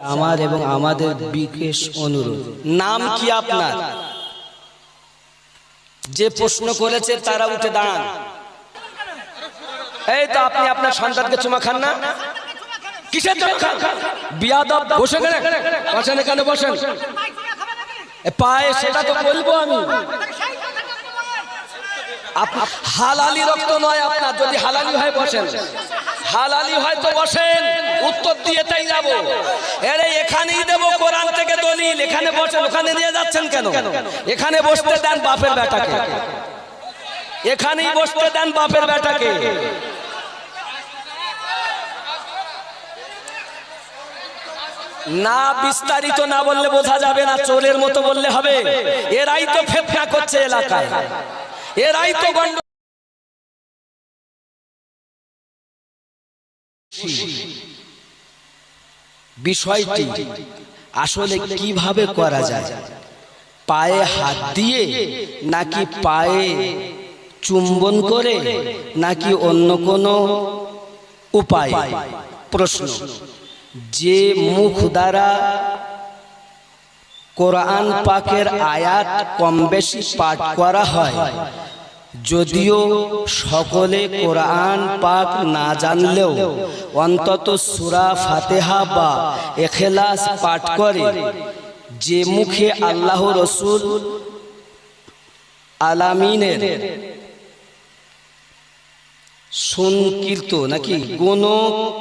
আমার এবং আমাদের বিশেষ অনুরোধ। নাম কি আপনার? যে প্রশ্ন করেছে তারা উঠে দাঁড়ান। এই তো আপনি আপনার সন্তানকে চুমা খান না? কিসের হালালি রক্ত নয় আপনার, যদি হালালি হয় বসেন। হালালি হয় তো বসেন, উত্তর দিয়ে তাই যাব। এরে এখানেই দেবো, কোরআন থেকে দলিল, এখানে বসেন, ওখানে নিয়ে যাচ্ছেন কেন? এখানে বসতে দেন বাপের বেটাকে। এখানেই বসতে দেন বাপের বেটাকে। না বিস্তারিত না বললে বোঝা যাবে না, চোরের মতো বললে হবে। এরাই তো ফেফড়া করছে এলাকায়। এরাই তো গন্ড বিষয়টি আসলে কীভাবে করা যায়? পায়ে হাত দিয়ে নাকি পায়ে চুম্বন করে নাকি অন্য কোনো উপায়? প্রশ্ন। যে মুখ দ্বারা কোরআন পাকের আয়াত কম বেশি পাঠ করা হয় যদিও সকলে কোরআন পাক না জানলেও অন্তত সুরা ফাতেহা বা এখেলাস পাঠ করে। যে মুখে আল্লাহ রসুল আলামিনের সংকীর্ত নাকি গণ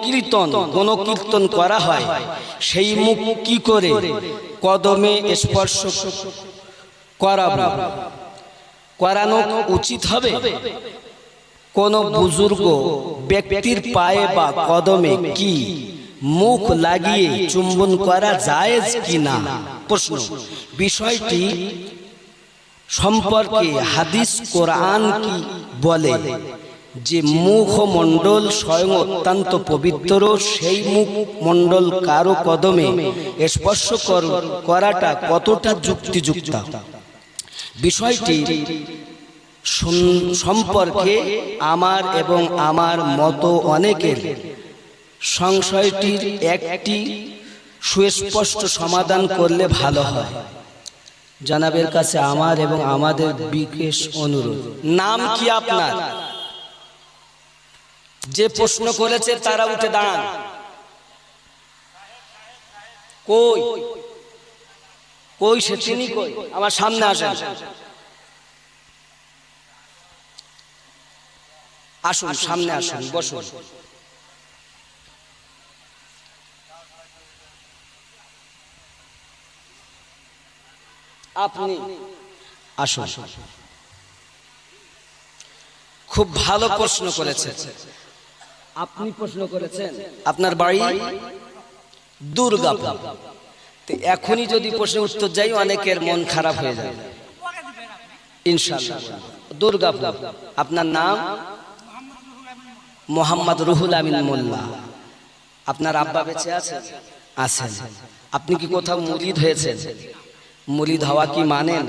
কীর্তন গণ কীর্তন করা হয়, সেই মুখ কি করে? কদমে স্পর্শ করাবো। করানো উচিত হবে। কোন বুজুর্গ ব্যক্তির পায়ে বা কদমে কি মুখ লাগিয়ে চুম্বন করা জায়েজ কি না প্রশ্ন। বিষয়টি সম্পর্কে হাদিস কোরআন কি বলে? যে মুখ মণ্ডল স্বয়ং অত্যন্ত পবিত্র, সেই মুখ মণ্ডল কারও কদমে স্পর্শ কর- করাটা কতটা যুক্তিযুক্ত? বিষয়টি সম্পর্কে আমার এবং আমার মতো অনেকের। সংশয়টির একটি সুস্পষ্ট সমাধান করলে ভালো হয়। জানাবের কাছে আমার এবং আমাদের বিশেষ অনুরোধ। নাম কি আপনার? যে প্রশ্ন করেছে তারা উঠে দাঁড়ান। কই? কই সে চিনি কই? আমার সামনে আসেন। আসুন। সামনে আসুন বসুন। আপনি আসুন। খুব ভালো প্রশ্ন করেছে আপনি প্রশ্ন করেছেন। আপনার বাড়ি? দুর্গাপুর। এখনই যদি প্রশ্নের উত্তর যাই, অনেকের মন খারাপ হয়ে যায় ইনশাআল্লাহ। দুর্গাপুর, আপনার নাম? মোহাম্মদ রুহুল আমিন মোল্লা। আপনার আব্বা বেঁচে আছেন আছেন। আপনি কি কোথাও মুরিদ হয়েছেন? মুরিদ হওয়া কি মানেন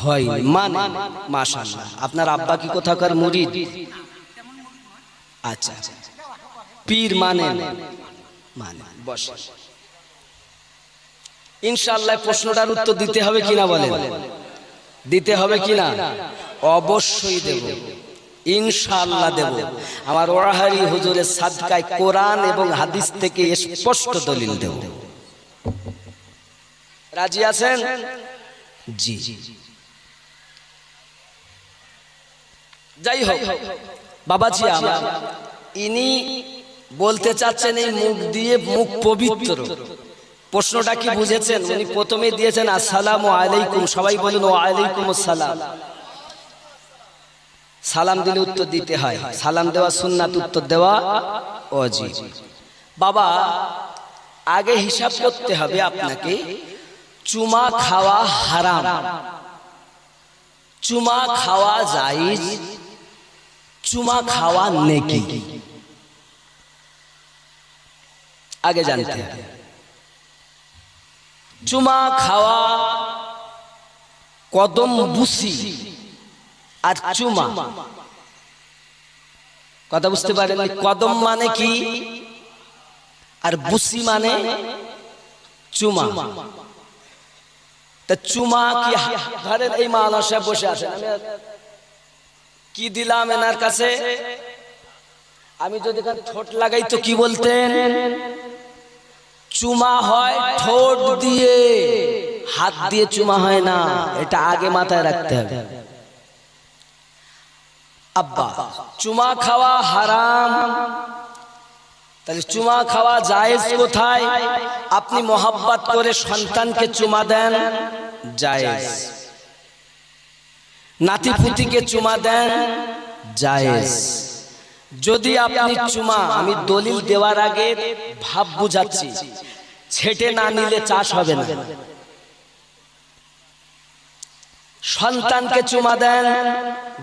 হয় মানে? মাশাআল্লাহ। আপনার আব্বা কি কোথাকার মুরিদ? আচ্ছা আচ্ছা। পীর মানেন মানে বসে। ইনশাআল্লাহ প্রশ্নটার উত্তর দিতে হবে কিনা বলেন? দিতে হবে কিনা? অবশ্যই দেব। ইনশাআল্লাহ দেব। আমার ওরাহারি হুজুরের সাদকায় কোরআন এবং হাদিস থেকে স্পষ্ট দলিল দেব। রাজি আছেন? জি। যাই হোক বাবাজি আমার। ইনি বলতে চাচ্ছেন এই মুখ দিয়ে মুখ পবিত্র। প্রশ্নটা কি বুঝেছেন? উনি প্রথমে দিয়েছেন, আসসালামু আলাইকুম। সবাই বলুন ও আলাইকুম আসসালাম। সালাম দিলে উত্তর দিতে হয়। সালাম দেওয়া সুন্নাত, উত্তর দেওয়া অজি বাবা, আগে হিসাব করতে হবে আপনাকে, চুমা খাওয়া হারাম। চুমা খাওয়া জায়েজ, চুমা খাওয়া নেকি? আগে জানতে চুমা খাওয়া কদম বুসি আর চুমা। কথা বুঝতে পারেন কদম মানে কি? আর বুসি মানে চুমা। তা চুমা কি ধরেন এই সাহেব বসে আছেন? আমি কি দিলাম এনার কাছে? আমি যদি ঠোঁট লাগাই তো কি বলতেন? চুমা হয় ঠোঁট দিয়ে। হাত দিয়ে চুমা হয় না, এটা আগে মাথায় রাখতে হবে। আব্বা, চুমা খাওয়া হারাম। তাহলে চুমা খাওয়া জায়েজ কোথায়? আপনি মোহাব্বত করে সন্তানকে চুমা দেন, জায়েজ। নাতি পুতিকে চুমা দেন, জায়েজ। যদি আপনি চুমা, আমি দলিল দেওয়ার আগে ভাব বুঝাচ্ছি। ছেটে না নিলে চাষ হবে না। সন্তানকে চুমা দেন,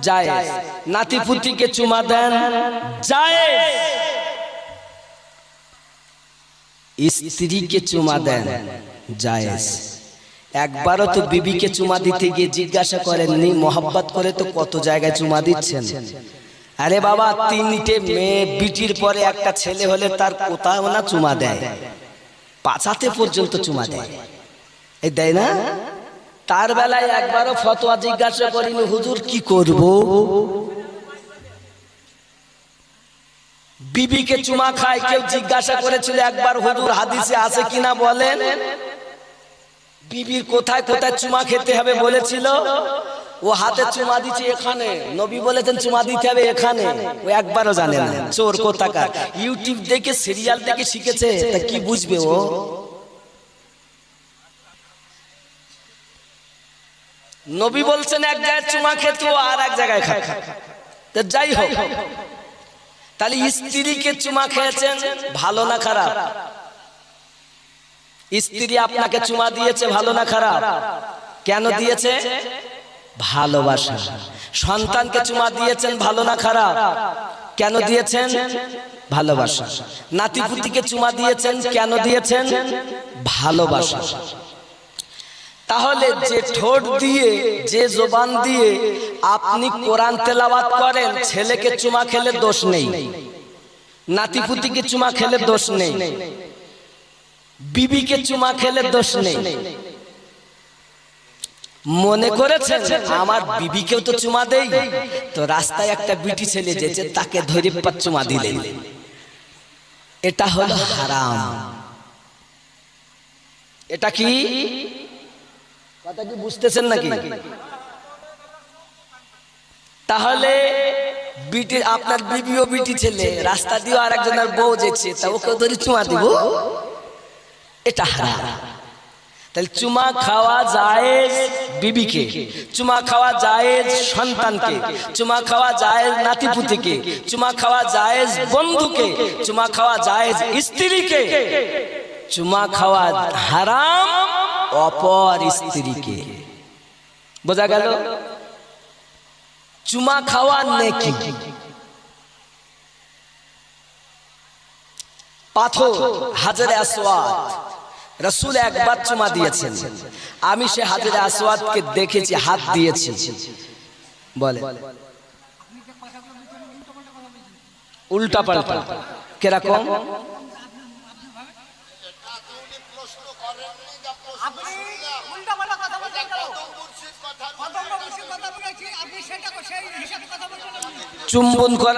জায়েজ। নাতি পুতিকে চুমা দেন, জায়েজ। স্ত্রীকে চুমা দেন, জায়েজ। একবারও তো বিবিকে চুমা দিতে গিয়ে জিজ্ঞাসা করেননি, মোহাব্বত করে তো কত জায়গায় চুমা দিচ্ছেন। আরে বাবা, তিনটে মেয়ে বিটির পরে একটা ছেলে হলে তার কোথাও না চুমা দেয়। পাছাতে পর্যন্ত চুমা দেয়। এই দেয় না? তার বেলায় একবারও ফতোয়া জিজ্ঞাসা করিনি হুজুর, কি করব? বিবিকে চুমা খায়, কেউ জিজ্ঞাসা করেছিল, একবার হুজুর হাদিসে আছে কিনা বলেন? বিবির কোথায় কোথায় চুমা খেতে হবে বলেছিল ও হাতে চুমা দিচ্ছে এখানে। নবী বলেছেন, চুমা দিতে হবে এখানে। ও একবারও জানে না। চোর কোথাকার? ইউটিউব দেখে, সিরিয়াল দেখে শিখেছে, তা কি বুঝবে ও? নবী বলছেন, এক জায়গায় চুমা খেতে আর এক জায়গায় খায় তা যাই হোক। তাহলে স্ত্রীকে চুমা খেয়েছেন, ভালো না খারাপ? স্ত্রী আপনাকে চুমা দিয়েছে, ভালো না খারাপ? কেন দিয়েছে? ভালোবাসা। সন্তানকে চুমা দিয়েছেন ভালো না খারাপ? কেন দিয়েছেন? ভালোবাসা। নাতিপুতিকে চুমা দিয়েছেন, কেন দিয়েছেন? ভালোবাসা। তাহলে যে ঠোঁট দিয়ে, যে জোবান দিয়ে আপনি কোরআন তেলাওয়াত করেন, ছেলেকে চুমা খেলে দোষ নেই। নাতিপুতিকে চুমা খেলে দোষ নেই। বিবিকে চুমা খেলে দোষ নেই। মনে করেছেন? আমার বিবিকেও তো চুমা দেই। তো রাস্তায় একটা বিটি ছেলে যেছে তাকে ধরে পা চুমা দিলেন। এটা হলো হারাম। এটা কি? কথা কি বুঝতেছেন নাকি? তাহলে বিটি আপনার বিবি ও বিটি ছেলে। রাস্তা দিয়ে আর একজনের বউ যেছে তা ওকে ধরে চুমা দিব? এটা হারাম। তাহলে চুমা খাওয়া জায়েজ বিবিকে, চুমা খাওয়া জায়েজ সন্তানকে, চুমা খাওয়া জায়েজ নাতিপুতিকে, চুমা খাওয়া জায়েজ বন্ধুকে, চুমা খাওয়া জায়েজ স্ত্রীকে, চুমা খাওয়া হারাম অপর স্ত্রীকে। বোঝা গেল? চুমা খাওয়া নেকি। পাথর, হাজারে আসওয়াদ রসুল একবার চুমা দিয়েছেন। আমি সে হাজারে আসওয়াদকে দেখেছি হাত দিয়েছি। বলে উল্টা পাল্টা। কীরকম? চুম্বন করে